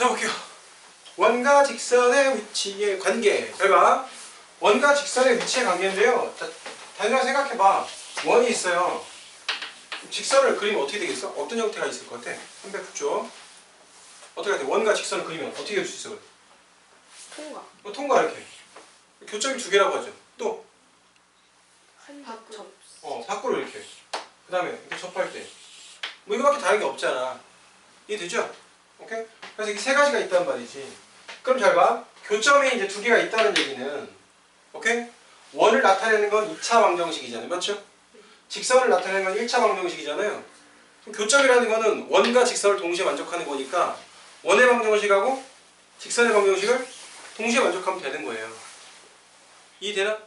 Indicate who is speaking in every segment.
Speaker 1: 자 볼게요. 원과 직선의 위치의 관계. 잘 봐. 원과 직선의 위치의 관계인데요. 자, 다니엘 생각해봐. 원이 있어요. 직선을 그리면 어떻게 되겠어? 어떤 형태가 있을 것 같아? 300조. 어떻게 돼? 원과 직선을 그리면 어떻게 될 수 있어? 그래?
Speaker 2: 통과.
Speaker 1: 뭐 통과 이렇게. 교점이 두 개라고 하죠. 또,
Speaker 2: 한
Speaker 3: 밖으로.
Speaker 2: 접.
Speaker 1: 어, 밖으로 이렇게. 그 다음에 이렇게 접할 때. 뭐 이거밖에 다른 게 없잖아. 이해되죠? 오케이? 그래서 이게 세 가지가 있단 말이지. 그럼 잘 봐. 교점이 이제 두 개가 있다는 얘기는, 오케이? 원을 나타내는 건 2차 방정식이잖아요. 맞죠? 직선을 나타내는 건 1차 방정식이잖아요. 그럼 교점이라는 거는 원과 직선을 동시에 만족하는 거니까 원의 방정식하고 직선의 방정식을 동시에 만족하면 되는 거예요. 이해되나?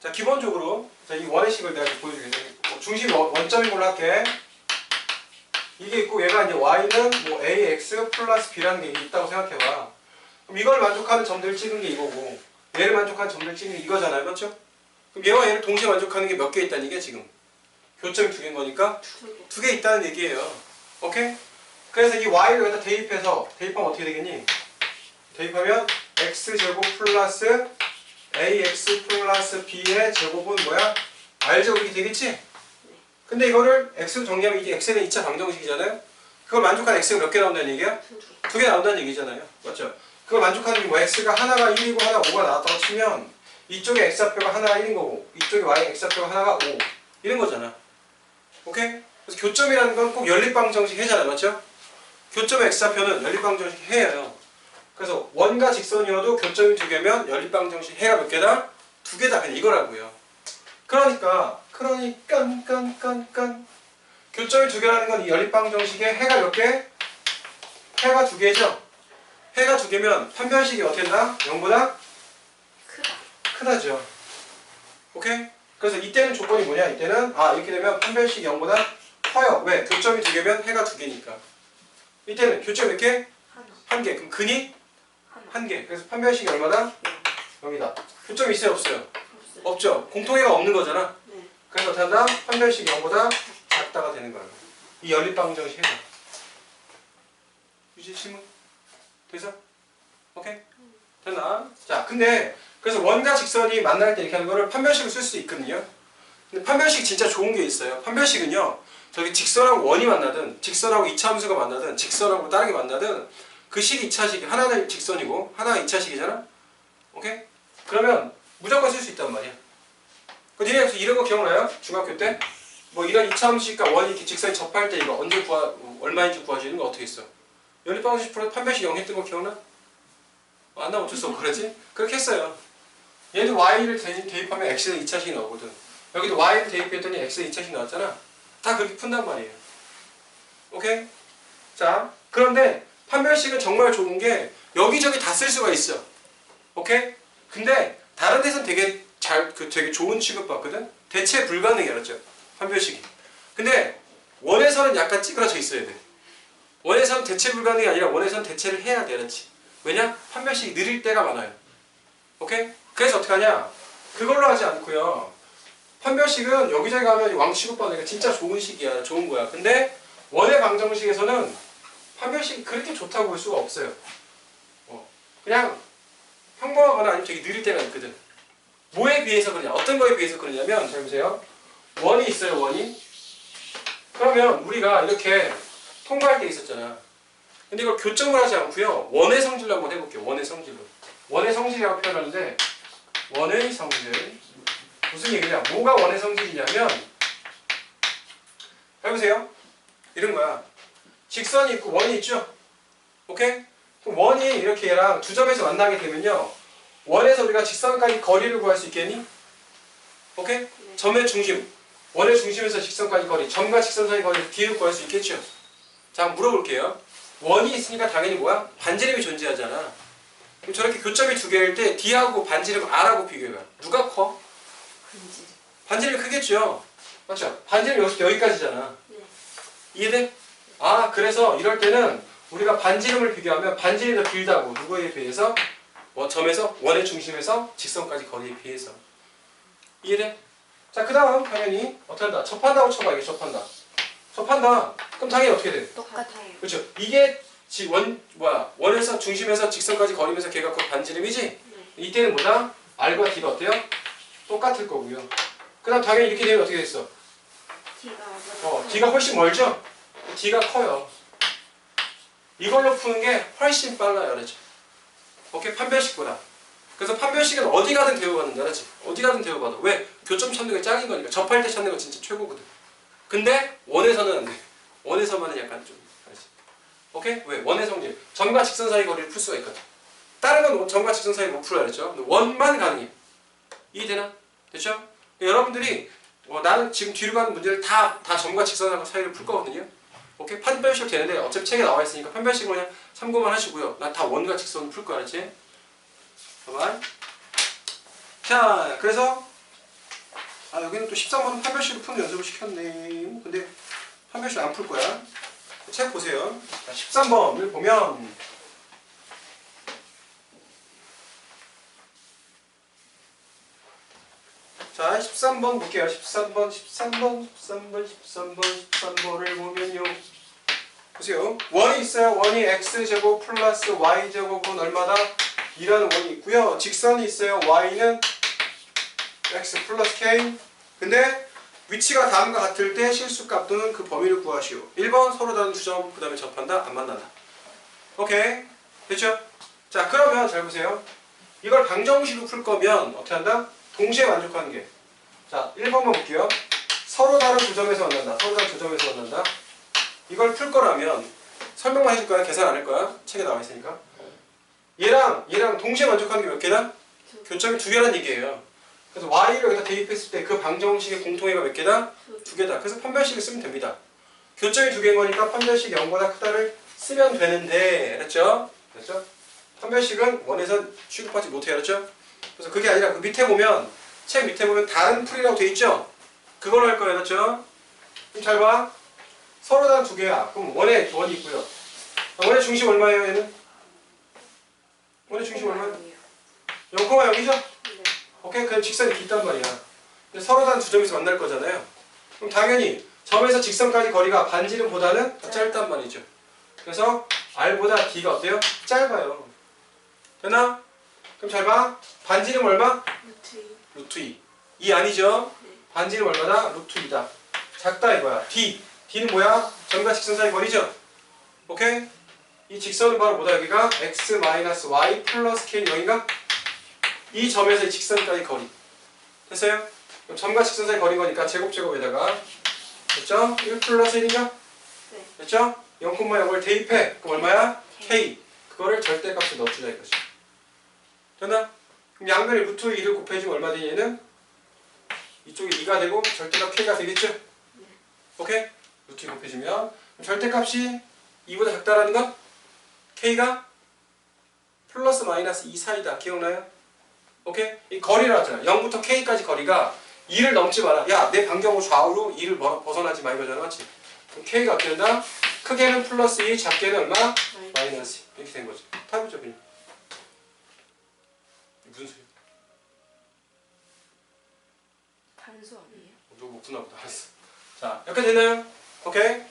Speaker 1: 자, 기본적으로 자, 이 원의 식을 내가 보여주겠습니다. 중심 원, 원점인 걸로 할게. 이게 있고 얘가 이제 y는 뭐 ax 플러스 b라는 게 있다고 생각해봐. 그럼 이걸 만족하는 점들을 찍은 게 이거고 얘를 만족하는 점들을 찍은 게 이거잖아요. 맞죠? 그럼 얘와 얘를 동시에 만족하는 게 몇 개 있다는 얘기야 지금. 교점이 두 개인 거니까
Speaker 2: 두 개.
Speaker 1: 있다는 얘기예요. 오케이? 그래서 이 y를 여기다 대입해서 대입하면 어떻게 되겠니? 대입하면 x제곱 플러스 ax 플러스 b의 제곱은 뭐야? r제곱 이렇게 되겠지? 근데 이거를 x로 정리하면 이게 x는 2차 방정식이잖아요? 그걸 만족한 x가 몇 개 나온다는 얘기야?
Speaker 2: 두 개.
Speaker 1: 나온다는 얘기잖아요. 맞죠? 그걸 만족하는 게뭐 x가 하나가 1이고 하나가 5가 나왔다고 치면 이쪽에 x좌표가 하나가 1인 거고 이쪽에 y x좌표가 하나가 5 이런 거잖아. 오케이? 그래서 교점이라는 건 꼭 연립방정식 해잖아요. 맞죠? 교점의 x좌표는 연립방정식 해예요. 그래서 원과 직선이어도 교점이 두 개면 연립방정식 해가 몇 개다? 두 개다. 그냥 이거라고요. 그러니까 그러니까 깐깐깐 교점이 두 개라는 건 이 연립방 정식의 해가 몇 개? 해가 두 개죠? 해가 두 개면 판별식이 어떻게 된다? 0보다
Speaker 2: 크다.
Speaker 1: 크다죠. 오케이? 그래서 이때는 조건이 뭐냐? 이때는 아 이렇게 되면 판별식이 0보다 커요. 왜? 교점이 두 개면 해가 두 개니까. 이때는 교점 몇 개?
Speaker 2: 하나.
Speaker 1: 한 개. 그럼 근이
Speaker 2: 하나.
Speaker 1: 한 개. 그래서 판별식이 얼마다? 0이다. 교점이 있어요? 없어요? 없죠. 공통해가 없는 거잖아.
Speaker 2: 네.
Speaker 1: 그래서 어떻게 한다? 판별식이 0보다 작다가 되는 거야. 이 연립방정식 해서. 유지 질문? 돼서? 오케이? 됐나? 자, 근데 그래서 원과 직선이 만날 때 이렇게 하는 거를 판별식을 쓸 수 있거든요. 근데 판별식 진짜 좋은 게 있어요. 판별식은요. 저기 직선하고 원이 만나든 직선하고 이차 함수가 만나든 직선하고 다른 게 만나든 그 식이 2차식 하나는 직선이고 하나가 2차식이잖아. 오케이? 그러면 무조건 쓸 수 있단 말이야. 그 니네 혹시 이런 거 기억나요? 중학교 때? 뭐 이런 2차 함수식과 원이 직선이 접할 때 이거 언제 구하 얼마인지 구하시는 거 어떻게 했어? 연립방정식 풀어 판별식 0 했던 거 기억나? 어, 안 나면 어쩔 수 없고 그러지? 그렇게 했어요. 얘도 y를 대- 대입하면 x는 2차식이 나오거든. 여기도 y를 대입했더니 x는 2차식 나왔잖아. 다 그렇게 푼단 말이에요. 오케이? 자, 그런데 판별식은 정말 좋은 게 여기저기 다 쓸 수가 있어. 오케이? 근데 다른 데선 되게 잘, 그 되게 좋은 취급받거든? 대체 불가능해, 알았죠? 판별식이. 근데 원에서는 약간 찌그러져 있어야 돼. 원에서는 대체 불가능이 아니라 원에서는 대체를 해야 돼, 알았지? 왜냐? 판별식이 느릴 때가 많아요. 오케이? 그래서 어떻게 하냐? 그걸로 하지 않고요. 판별식은 여기저기 가면 왕 취급 받으니까 진짜 좋은 식이야. 좋은 거야. 근데 원의 방정식에서는 판별식이 그렇게 좋다고 볼 수가 없어요. 어, 그냥 평범하거나 아니면 되게 느릴 때가 있거든. 뭐에 비해서 그러냐? 어떤 거에 비해서 그러냐면 잘 보세요. 원이 있어요. 원이. 그러면 우리가 이렇게 통과할 때 있었잖아. 근데 이걸 교점을 하지 않고요. 원의 성질로 한번 해볼게요. 원의 성질로. 원의 성질이라고 표현하는데 원의 성질 무슨 얘기냐? 뭐가 원의 성질이냐면 해보세요. 이런 거야. 직선이 있고 원이 있죠. 오케이? 그럼 원이 이렇게 얘랑 두 점에서 만나게 되면요. 원에서 우리가 직선까지 거리를 구할 수 있겠니? 오케이? 점의 중심. 원의 중심에서 직선까지 거리. 점과 직선 사이 거리 D를 구할 수 있겠죠? 자, 물어볼게요. 원이 있으니까 당연히 뭐야? 반지름이 존재하잖아. 그럼 저렇게 교점이 두 개일 때 D하고 반지름 R하고 비교해봐. 누가 커?
Speaker 2: 근질.
Speaker 1: 반지름이 크겠죠? 맞죠? 반지름 여기서 여기까지잖아.
Speaker 2: 네.
Speaker 1: 이해돼? 아, 그래서 이럴 때는 우리가 반지름을 비교하면 반지름이 더 길다고. 누구에 비해서? 뭐 점에서 원의 중심에서 직선까지 거리에 비해서. 이해돼? 자, 그 다음 당연히 어떻게 한다? 접한다고 쳐봐. 이게 접한다. 접한다. 그럼 당연히 어떻게 돼?
Speaker 2: 똑같아요.
Speaker 1: 그렇죠. 이게 지, 원, 뭐야, 원에서 중심에서 직선까지 거리면서 걔가 그 반지름이지?
Speaker 2: 네.
Speaker 1: 이때는 뭐다? R과 D가 어때요? 똑같을 거고요. 그 다음 당연히 이렇게 되면 어떻게 됐어?
Speaker 2: D가
Speaker 1: 어, D가 훨씬 멀죠? D가 커요. 이걸로 푸는 게 훨씬 빨라요, 그렇죠? 오케이, 판별식보다. 그래서 판별식은 어디 가든 대우받는다, 그렇지? 어디 가든 대우받아. 왜? 교점 찾는 게 짱인 거니까. 접할 때 찾는 거 진짜 최고거든. 근데 원에서는 안 돼. 원에서만은 약간 좀, 알지? 오케이? 왜? 원의 성질. 점과 직선 사이 거리를 풀 수가 있거든. 다른 건 점과 직선 사이 못 풀어야 그랬죠? 근데 원만 가능해. 이해되나? 됐죠? 여러분들이 어, 나는 지금 뒤로 가는 문제를 다, 다 점과 직선 사이를 풀 거거든요. 오케이? 판별식 되는데 어차피 책에 나와 있으니까 판별식은 그냥 참고만 하시고요. 난다 원과 직선 풀 거야, 알지? 봐봐. 자, 그래서 아 여기는 또 13번은 판별식을 푸는 연습을 시켰네. 근데 판별식 안 풀 거야. 책 보세요. 자, 13번을 보면 자, 13번 볼게요. 13번, 13번, 13번, 13번, 13번을 보면요. 보세요. 원이 있어요. 원이 x제곱 플러스 y제곱은 얼마다? 2라는 원이 있고요. 직선이 있어요. y는 x 플러스 k. 근데 위치가 다음과 같을 때 실수값 또는 그 범위를 구하시오. 1번 서로 다른 두 점, 그 다음에 접한다, 안 만난다. 오케이. 됐죠? 자, 그러면 잘 보세요. 이걸 방정식으로 풀 거면 어떻게 한다? 동시에 만족하는 게. 자, 1번만 볼게요. 서로 다른 두 점에서 만난다. 서로 다른 두 점에서 만난다. 이걸 풀 거라면 설명만 해줄 거야? 계산 안 할 거야? 책에 나와 있으니까. 얘랑 얘랑 동시에 만족하는 게 몇 개다? 교점이 두 개란 얘기예요. 그래서 y를 여기다 대입했을 때 그 방정식의 공통의가 몇 개다? 두 개다. 그래서 판별식을 쓰면 됩니다. 교점이 두 개인 거니까 판별식 0보다 크다를 쓰면 되는데 그렇죠? 그렇죠? 판별식은 원에서 취급하지 못해요. 그렇죠? 그래서 그게 아니라 그 밑에 보면 책 밑에 보면 다른 풀이라고 돼 있죠? 그걸로 할 거예요. 그렇죠? 그럼 잘 봐. 서로 다른 두 개야. 그럼 원에 원이 있고요. 아, 원의 중심 얼마예요, 얘는? 원의 중심 얼마예요? 0,0이죠?
Speaker 2: 네.
Speaker 1: 오케이? 그럼 직선이 있단 말이야. 근데 서로 다른 두 점에서 만날 거잖아요. 그럼 당연히 점에서 직선까지 거리가 반지름보다는 더 짧단 말이죠. 그래서 R보다 D가 어때요? 짧아요. 되나? 그럼 잘 봐. 반지름 얼마?
Speaker 2: 루트 2.
Speaker 1: 루트 2. 2 아니죠?
Speaker 2: 네.
Speaker 1: 반지름 얼마다? 루트 2다. 작다 이거야. D. D는 뭐야? 점과 직선 사이 거리죠? 오케이? 이 직선은 바로 뭐다 여기가? x 마이너스 y 플러스 k 여기가 이 점에서 이 직선까지 거리. 됐어요? 그럼 점과 직선 사이 거리인 거니까 제곱 제곱에다가 됐죠? 1 플러스 1인가?
Speaker 2: 네.
Speaker 1: 됐죠? 0,0을 대입해. 그럼 얼마야? k. 그거를 절대값에 넣어주자 이거지. 됐나? 그럼 양변에 루트 2를 곱해주면 얼마 되니 얘는? 이쪽이 2가 되고 절대값 k가 되겠죠? 오케이? 루트 2 곱해주면 절대값이 2보다 작다라는 건 k가 플러스 마이너스 2 사이다. 기억나요? 오케이? 이 거리라 하잖아. 0부터 k까지 거리가 2를 넘지 마라. 야, 내 반경으로 좌우로 2를 벗어나지 마 이거잖아. 맞지? 그럼 k가 어떻게 된다? 크게는 플러스 2, 작게는 얼마? 마이너스 2. 이렇게 된 거지. 답이죠, 그냥.
Speaker 2: 단수 아니에요?
Speaker 1: 누구 못 푸나 보다. 알았어. 자, 이렇게 되나요? 오케이?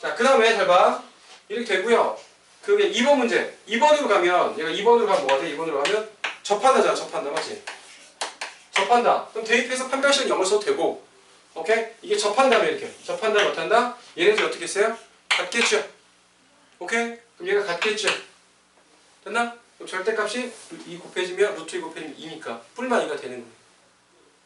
Speaker 1: 자, 그 다음에 잘 봐. 이렇게 되고요. 그게 2번 문제. 2번으로 가면, 얘가 2번으로 가면 뭐가 돼? 2번으로 가면 접한다잖아, 접한다. 맞지? 접한다. 그럼 대입해서 판별식은 0을 써도 되고, 오케이? 이게 접한다면 이렇게. 접한다면 어떻한다? 얘네들이 어떻게 했어요? 같겠죠? 오케이? 그럼 얘가 같겠죠? 됐나? 그럼 절대값이 2 곱해지면, 루트 2 곱해지면 2니까. 뿔만 2가 되는 거예요.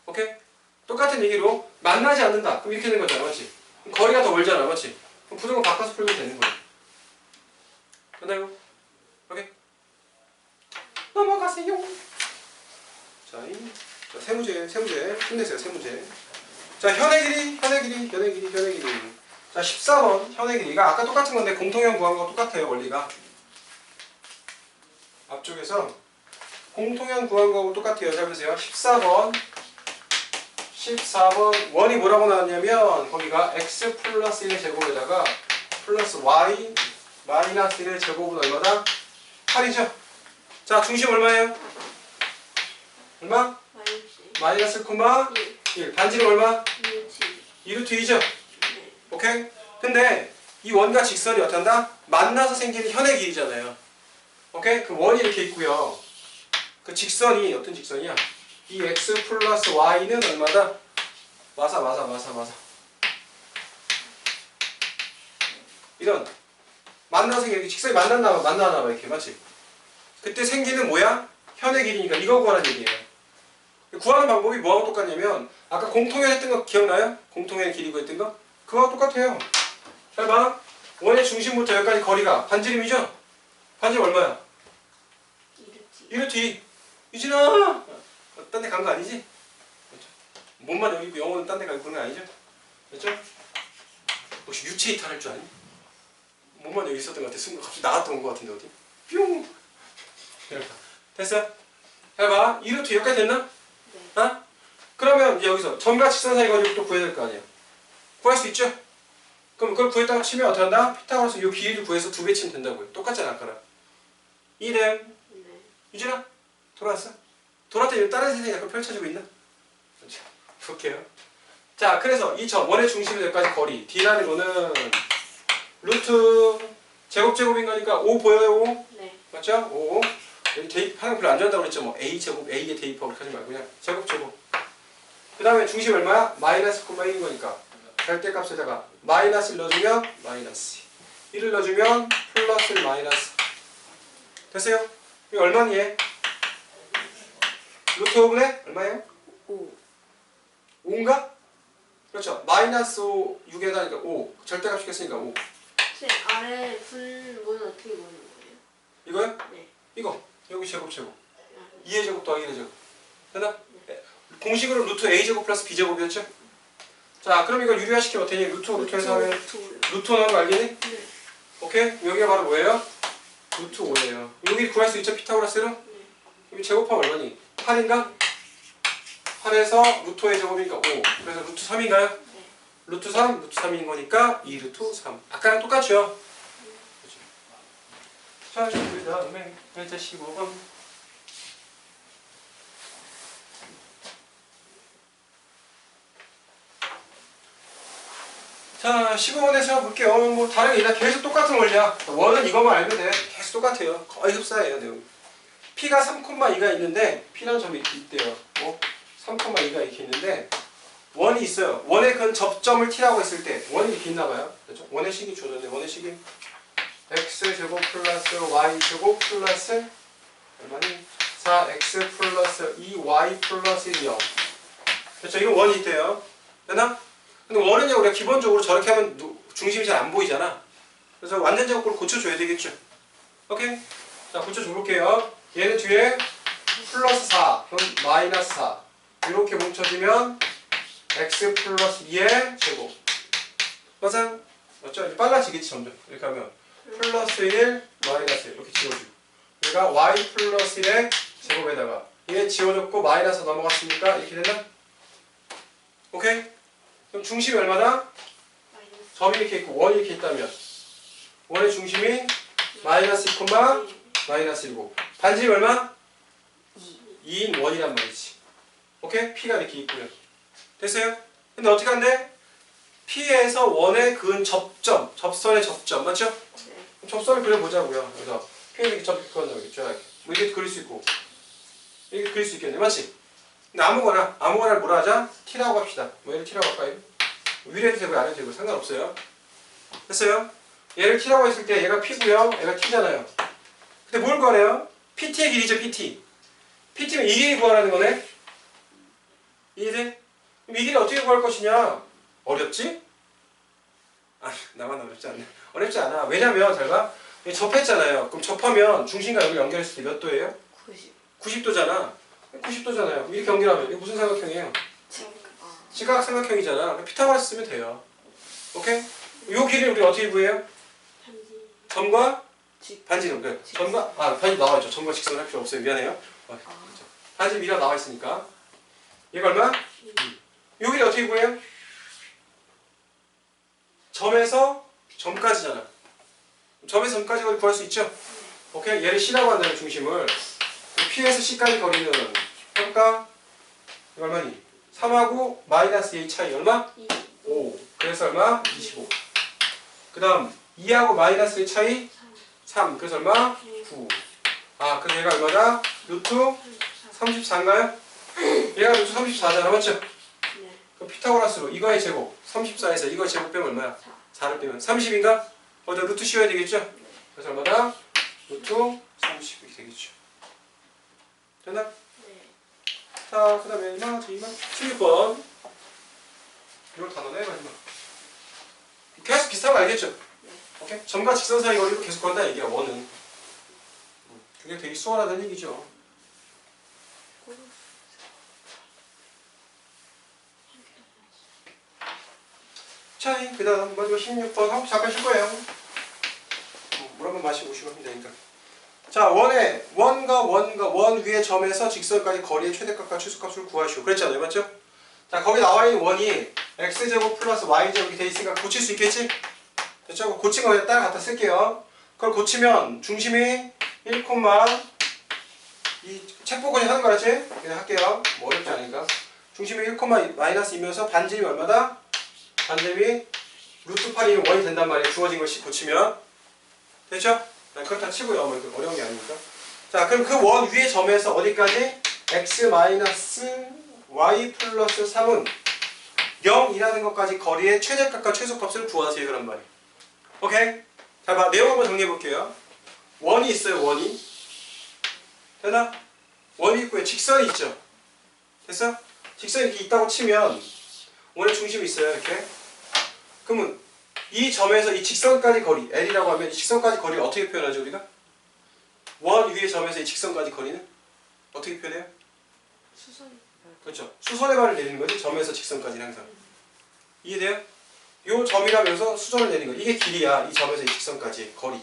Speaker 1: 오케이? 똑같은 얘기로 만나지 않는다. 그럼 이렇게 되는 거잖아, 맞지? 거리가 더 멀잖아, 맞지? 그럼 부등호 바꿔서 풀면 되는 거야. 됐나요? 오케이? 넘어가세요. 자, 이, 자, 세 문제, 세 문제 힘내세요, 세 문제. 자, 현의 길이, 현의 길이, 현의 길이, 현의 길이. 자, 14번 현의 길이가 아까 똑같은 건데 공통형 구한 거 똑같아요, 원리가. 앞쪽에서 공통형 구한 거하고 똑같아요. 잘 보세요. 14번 14번 원이 뭐라고 나왔냐면 거기가 x 플러스 1의 제곱에다가 플러스 y 마이너스 1의 제곱은 얼마다? 8이죠? 자 중심 얼마예요? 얼마?
Speaker 2: 마이너스
Speaker 1: 마이너스 1,
Speaker 2: 1.
Speaker 1: 1 반지름 얼마?
Speaker 2: 루트 2.
Speaker 1: 2루트 2죠?
Speaker 2: 네.
Speaker 1: 오케이? 근데 이 원과 직선이 어떻게 한다? 만나서 생기는 현의 길이잖아요. 오케이? 그 원이 이렇게 있고요. 그 직선이 어떤 직선이야? 이 x 플러스 y는 얼마다? 마사 마사 마사 마사. 이런 만나서 생기는 직선이 만났나 봐 만나나 봐 이렇게 맞지? 그때 생기는 뭐야? 현의 길이니까 이거 구하는 얘기예요. 구하는 방법이 뭐하고 똑같냐면 아까 공통연 했던 거 기억나요? 공통연 길이 구했던 거? 그거하고 똑같아요. 잘 봐. 원의 중심부터 여기까지 거리가 반지름이죠? 반지름 얼마야?
Speaker 2: 이르티.
Speaker 1: 1루트 2. 유진아! 딴 데 간 거 아니지? 그렇죠. 몸만 여기 있고 영어는 딴데 가고 그런 거 아니죠? 그렇죠? 혹시 유체 이탈할 줄 아니? 몸만 여기 있었던 것 같아. 순간 갑자기 나갔다 온 것 같은데 어디? 뿅! 이렇게. 됐어? 잘 봐. 2루트 여기까지 됐나?
Speaker 2: 네.
Speaker 1: 어? 그러면 이제 여기서 점과 직선 사이 거리를 또 구해야 될 거 아니야. 구할 수 있죠? 그럼 그걸 구했다고 치면 어떻게 한다? 피타고라스 이 길이를 구해서 두 배 치면 된다고요. 똑같잖아 아까랑. 2대
Speaker 2: 네.
Speaker 1: 유진아 돌아왔어? 돌아왔더니 다른 세상이 약간 펼쳐지고 있나? 그렇죠. 볼게요. 자 그래서 이 점 원의 중심에서 여기까지 거리 D라는 거는 루트 제곱 제곱인 거니까 5 보여요 5?
Speaker 2: 네.
Speaker 1: 맞죠? 5 여기 대입 하는 거 별로 안 좋아한다고 그랬죠 뭐 A 제곱 A에 대입하고 그렇게 하지 말고 그냥 제곱 제곱 그 다음에 중심 얼마야? 마이너스 콤마 1인 거니까 절대 값에다가 마이너스를 넣어주면 마이너스 1을 넣어주면 플러스 마이너스 됐어요? 이거 얼마니 얘? 루트 5분의 얼마예요?
Speaker 2: 5.
Speaker 1: 5인가? 그렇죠 마이너스 5 6에다 니까 5 절대값 시켰으니까
Speaker 2: 5쌤 아래 분모는 어떻게 보는 거예요?
Speaker 1: 이거요?
Speaker 2: 네.
Speaker 1: 이거 여기 제곱 제곱
Speaker 2: 아,
Speaker 1: 2의 제곱 더하기 1의 제곱 됐나? 네. 공식으로 루트 a 제곱 플러스 b 제곱이었죠? 자 그럼 이거 유리화시키면 어떻게 니 루트 루트에서 하면
Speaker 2: 루트
Speaker 1: 루트 나오는 거 알겠니?
Speaker 2: 네.
Speaker 1: 오케이? 여기가 바로 뭐예요? 루트 5예요 여기 구할 수 있죠 피타고라스로?
Speaker 2: 네.
Speaker 1: 여기 제곱하면 얼마니? 8인가? 8에서 루트 5의 제곱이니까 5 그래서 루트 3인가요?
Speaker 2: 네.
Speaker 1: 루트 3, 루트 3인 거니까 2 루트 3 아까랑 똑같죠? 그렇죠. 자, 그 다음에 글자 15번 자, 15번에서 볼게요. 뭐 다른 게 아니라 계속 똑같은 원리야. 원은 이것만 알면 돼. 계속 똑같아요. 거의 흡사해요, 내용. P가 3,2가 있는데 P라는 점이 있대요. 뭐 3,2가 이렇게 있는데 원이 있어요. 원의 근 접점을 T라고 했을 때 원이 이렇게 있나 봐요. 그렇죠? 원의 식이 주어졌네. 원의 식이 x 제곱 플러스 y 제곱 플러스 얼마니? 4x 플러스 2y 플러스 1 0. 그렇죠? 이거 원이 있대요. 됐나? 근데 원은요 우리가 기본적으로 저렇게 하면 누- 중심이 잘 안 보이잖아. 그래서 완전 제곱을 고쳐줘야 되겠죠. 오케이? 자 고쳐줘 볼게요. 얘는 뒤에 플러스 4, 그럼 마이너스 4 이렇게 뭉쳐지면 x 플러스 2의 제곱 맞아? 맞죠? 빨라지겠지 점점 이렇게 하면 플러스 1 마이너스 1 이렇게 지워지고 얘가 y 플러스 1의 제곱에다가 얘 지워졌고 마이너스 넘어갔으니까 이렇게 되나? 오케이? 그럼 중심이?
Speaker 2: 마이너스
Speaker 1: 점이 이렇게 있고 원이 이렇게 있다면 원의 중심이 마이너스 2, 마이너스 1고 반지름 얼마?
Speaker 2: 2.
Speaker 1: 2인 원이란 말이지 오케이? P가 이렇게 있고요 됐어요? 근데 어떻게 한대? P에서 원의 근 접점 접선의 접점 맞죠?
Speaker 2: 네.
Speaker 1: 접선을 그려보자고요 그래서 P에 이렇게 점 그런다고 이렇게 쫙뭐 이렇게 그릴 수 있고 이렇게 그릴 수 있겠네 맞지? 근데 아무거나 아무거나를 뭐라 하자? T라고 합시다 뭐 얘를 T라고 할까요? 위로 되고 아래도 되고 상관없어요 됐어요? 얘를 T라고 했을 때 얘가 P고요 얘가 T잖아요 근데 뭘 구하래요? PT의 길이죠 PT PT면 이 길이 구하라는 거네 이해돼? 그럼 이 길이 어떻게 구할 것이냐 어렵지? 아 나만 어렵지 않네 어렵지 않아 왜냐면 잘 봐 접했잖아요 그럼 접하면 중심과 여기 연결했을 때 몇 도예요?
Speaker 2: 90.
Speaker 1: 90도잖아 90도잖아요 이렇게 연결하면 이거 무슨 삼각형이에요?
Speaker 2: 지금 아.
Speaker 1: 삼각형이잖아 피타고라스 쓰면 돼요 오케이? 요 길이 우리 어떻게 구해요? 점과
Speaker 2: 직.
Speaker 1: 반지름 그래 점과 아 반지 나와 있죠 점과 직선 할 필요 없어요 미안해요 어,
Speaker 2: 아.
Speaker 1: 반지 미라 나와 있으니까 얘가 얼마? 요 길이 어떻게 구해요? 점에서 점까지잖아 점에서 점까지 거리 구할 수 있죠? 오케이 얘를 C라고 한다는 중심을 P에서 C까지 거리는 평가 이거 얼마니? 3하고 마이너스 2 차이 얼마?
Speaker 2: 2.
Speaker 1: 5 그래서 얼마? 25그그 다음 2하고 마이너스의 차이 3. 그래서 얼마? 9. 아, 그래서 얘가 얼마다? 루트 34인가요? 얘가 루트 34잖아, 맞죠?
Speaker 2: 네.
Speaker 1: 그럼 피타고라스로 이거의 제곱 34에서 이거의 제곱 빼면 얼마야? 4를 빼면 30인가? 어디다 루트 씌워야 되겠죠? 그래서 얼마다? 루트 30 이렇게 되겠죠. 됐나?
Speaker 2: 네.
Speaker 1: 자, 그 다음에 얼마? 16번 이걸 다 넣어내 마지막 계속 비슷한 거 알겠죠? 오케이? 점과 직선 사이 거리로 계속 건다 얘기야 원은 음, 그게 되게 수월하다는 얘기죠 자, 그 다음 마지막 16번 하고 시작하실 거예요 음, 물한 번 마시고 오시면 되니까 자, 원의 원과 원과 원 위의 점에서 직선까지 거리의 최대값과 최소값을 구하시오. 그랬잖아요, 맞죠? 자, 거기 나와 있는 원이 x 제곱 플러스 y 제곱이 돼 있으니까 고칠 수 있겠지? 됐죠? 고친 거딱 갖다 쓸게요. 그걸 고치면 중심이 1, 이책 보고 하는 거 알았지? 그냥 할게요. 뭐 어렵지 않으니까. 중심이 1, 마이너스 2면서 반지름이 얼마다? 반지름이 루트 8이면 원이 된단 말이에요. 주어진 것이 고치면. 됐죠? 네, 그렇다 치고요. 뭐 어려운 게 아니니까. 자, 그럼 그 원 위의 점에서 어디까지? x 마이너스 y 플러스 3은 0이라는 것까지 거리의 최대값과 최소값을 구하세요. 그런 말이에요. 오케이? 자, 봐. 내용 한번 정리해 볼게요. 원이 있어요. 원이. 되나? 원이 있고요. 직선이 있죠. 됐어? 직선이 이렇게 있다고 치면 원의 중심이 있어요. 이렇게. 그러면 이 점에서 이 직선까지 거리 L이라고 하면 이 직선까지 거리를 어떻게 표현하죠 우리가? 원 위의 점에서 이 직선까지 거리는 어떻게 표현해요?
Speaker 2: 수선.
Speaker 1: 그렇죠. 수선의 발을 내리는 거지 점에서 직선까지는 항상 이해돼요? 요 점이라면서 수선을 내리는 거 이게 길이야 이 점에서 이 직선까지 거리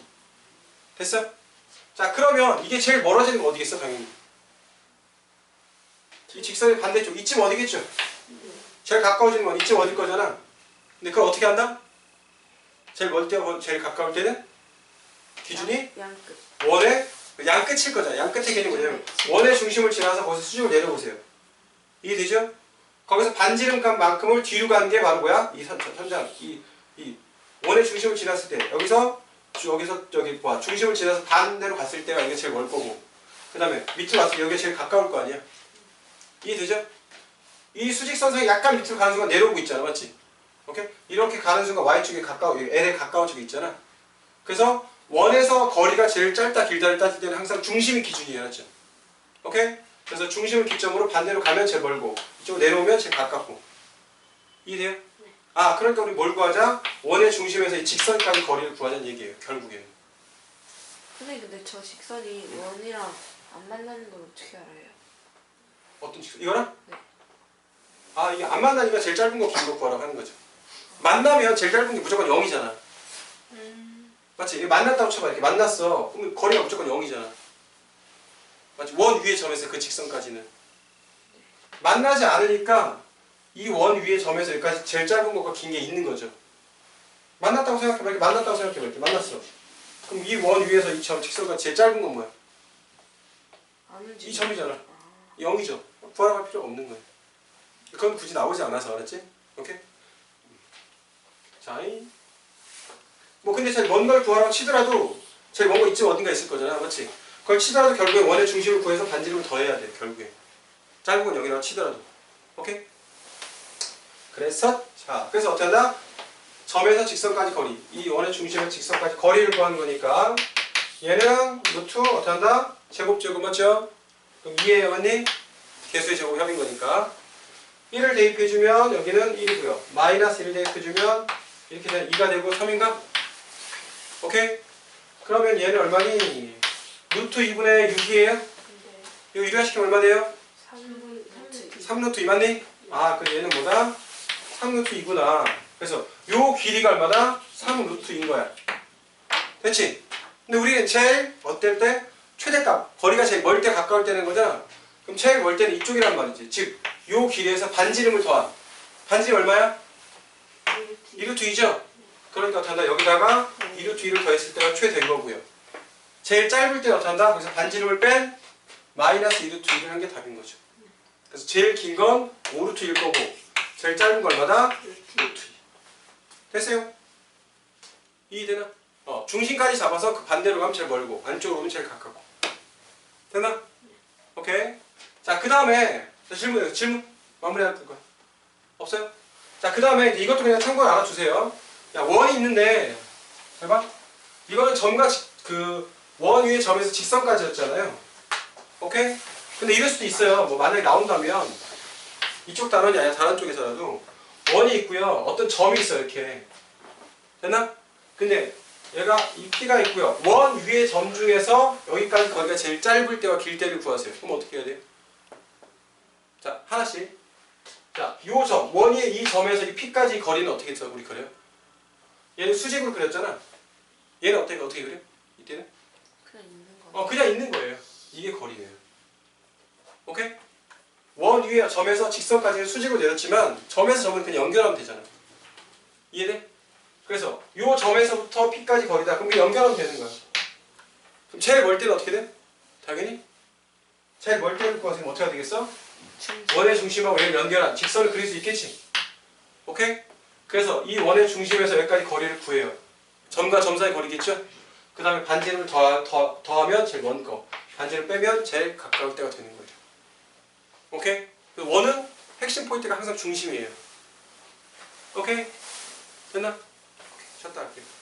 Speaker 1: 됐어? 자 그러면 이게 제일 멀어지는 거 어디겠어 당연히 이 직선의 반대쪽 이쯤 어디겠죠? 제일 가까워지는 건 이쯤 어딜 거잖아 근데 그걸 어떻게 한다? 제일 멀 때, 제일 가까울 때는 기준이
Speaker 2: 양 끝.
Speaker 1: 원의 양 끝일 거잖아. 양 끝의 개념이 뭐냐면 원의 중심을 지나서 거기서 수직을 내려보세요. 이해되죠? 거기서 반지름 값만큼을 뒤로 가는 게 바로 뭐야? 이 선, 선장 이, 이 원의 중심을 지났을 때 여기서 주- 여기서 저기 뭐야 중심을 지나서 반대로 갔을 때가 이게 제일 멀 거고 그 다음에 밑으로 왔을 때 여기가 제일 가까울 거 아니야? 이해되죠? 이 수직선상이 약간 밑으로 가는 순간 내려오고 있잖아 맞지? 오케이? 이렇게 가는 순간 y축에 가까워 L에 가까운 쪽이 있잖아 그래서 원에서 거리가 제일 짧다 길다를 따질 때는 항상 중심이 기준이에요 맞죠? 오케이? 그래서 중심을 기점으로 반대로 가면 제일 멀고 이쪽으로 내려오면 제일 가깝고 이해돼요? 아 그러니까 우리 뭘 구하자? 원의 중심에서 이 직선까지 거리를 구하자는 얘기예요 결국에는
Speaker 2: 선생님 근데 저 직선이 원이랑 안 만나는 걸 어떻게 알아요?
Speaker 1: 어떤 직선? 이거랑?
Speaker 2: 네.
Speaker 1: 아 이게 안 만나니까 제일 짧은 거 긴 거 구하라고 하는 거죠 만나면 제일 짧은 게 무조건 0이잖아
Speaker 2: 음.
Speaker 1: 맞지? 이게 만났다고 쳐봐 이렇게 만났어 그러면 거리가 무조건 0이잖아 맞지? 원 위의 점에서 그 직선까지는. 만나지 않으니까 이 원 위의 점에서 여기까지 제일 짧은 것과 긴 게 있는 거죠. 만났다고 생각해봐. 이렇게 만났다고 생각해봐. 이렇게 만났어. 그럼 이 원 위에서 이 점 직선과 제일 짧은 건 뭐야? 이 점이잖아. 0이죠. 구하러 갈 필요가 없는 거예요 그건 굳이 나오지 않아서 알았지? 오케이? 자, 이- 뭐 근데 제일 먼 걸 구하라고 치더라도 제일 먼 거 이쯤 어딘가 있을 거잖아, 맞지? 그걸 치더라도 결국에 원의 중심을 구해서 반지름을 더해야 돼, 결국에. 짧은 건 0이라고 치더라도. 오케이? 그래서 자, 그래서 어떻게 한다? 점에서 직선까지 거리, 이 원의 중심에서 직선까지 거리를 구하는 거니까 얘는 루트 어떻게 한다? 제곱 제곱 맞죠? 그럼 2의 맞니? 개수의 제곱 협인 거니까 1을 대입해주면 여기는 1이고요. 마이너스 1을 대입해주면 이렇게 되면 2가 되고 3인가? 오케이? 그러면 얘는 얼마니? 루트 2분의 6이에요?
Speaker 2: 근데
Speaker 1: 이거 유리화시키면 얼마 돼요?
Speaker 2: 3분 3분
Speaker 1: 3루트 2 맞니? 아, 그 얘는 뭐다? 3루트 2구나. 그래서 요 길이가 얼마다? 3루트인 거야. 됐지? 근데 우리는 제일 어떨 때? 최대값. 거리가 제일 멀 때 가까울 때는 거잖아. 그럼 제일 멀 때는 이쪽이란 말이지. 즉, 요 길이에서 반지름을 더한. 반지름 얼마야? 2루트 2죠? 그러니까 한다? 여기다가 2루트 2를 더했을 때가 최된 거고요. 제일 짧을 때는 어떻게 한다? 그래서 반지름을 뺀 마이너스 2루트 2를 한게 답인 거죠. 그래서 제일 긴 건 5루트일 거고 제일 짧은 거 얼마다? 루트 2. 됐어요? 이해되나? 어, 중심까지 잡아서 그 반대로 가면 제일 멀고 안쪽으로 오면 제일 가깝고 됐나? 오케이 자 그 다음에 질문 질문 마무리할 거야 없어요? 자 그 다음에 이것도 그냥 참고로 알아주세요 야 원이 있는데 해봐 이거는 점과 직- 그 원 위의 점에서 직선까지였잖아요 오케이? 근데 이럴 수도 있어요 뭐 만약에 나온다면 이쪽 단원이 아니라 다른 쪽에서라도 원이 있고요 어떤 점이 있어요 이렇게 됐나? 근데 얘가 이 P가 있고요. 원 위의 점 중에서 여기까지 거리가 제일 짧을 때와 길 때를 구하세요. 그럼 어떻게 해야 돼요? 자, 하나씩. 자, 요 점, 원 위의 이 점에서 이 P까지 거리는 어떻게 써 우리 그려요? 얘는 수직으로 그렸잖아. 얘는 어떻게 어떻게 그려? 이때는? 어, 그냥 있는 거예요. 이게 거리예요. 오케이? 원 위의 점에서 직선까지는 수직으로 내렸지만 점에서 점은 그냥 연결하면 되잖아. 이해돼? 그래서 요 점에서부터 P까지 거리다. 그럼 그 연결하면 되는 거야. 그럼 제일 멀 때는 어떻게 돼? 당연히 제일 멀 때를 구하세요. 어떻게 되겠어? 원의 중심하고 얘를 연결한 직선을 그릴 수 있겠지? 오케이? 그래서 이 원의 중심에서 여기까지 거리를 구해요. 점과 점 사이 거리겠죠? 그 다음에 반지름을 더, 더, 더하면 제일 먼 거. 반지름 빼면 제일 가까울 때가 되는 거예요. 오케이? 그 원은 핵심 포인트가 항상 중심이에요. 오케이? 됐나? 오케이, 쉬었다 할게요.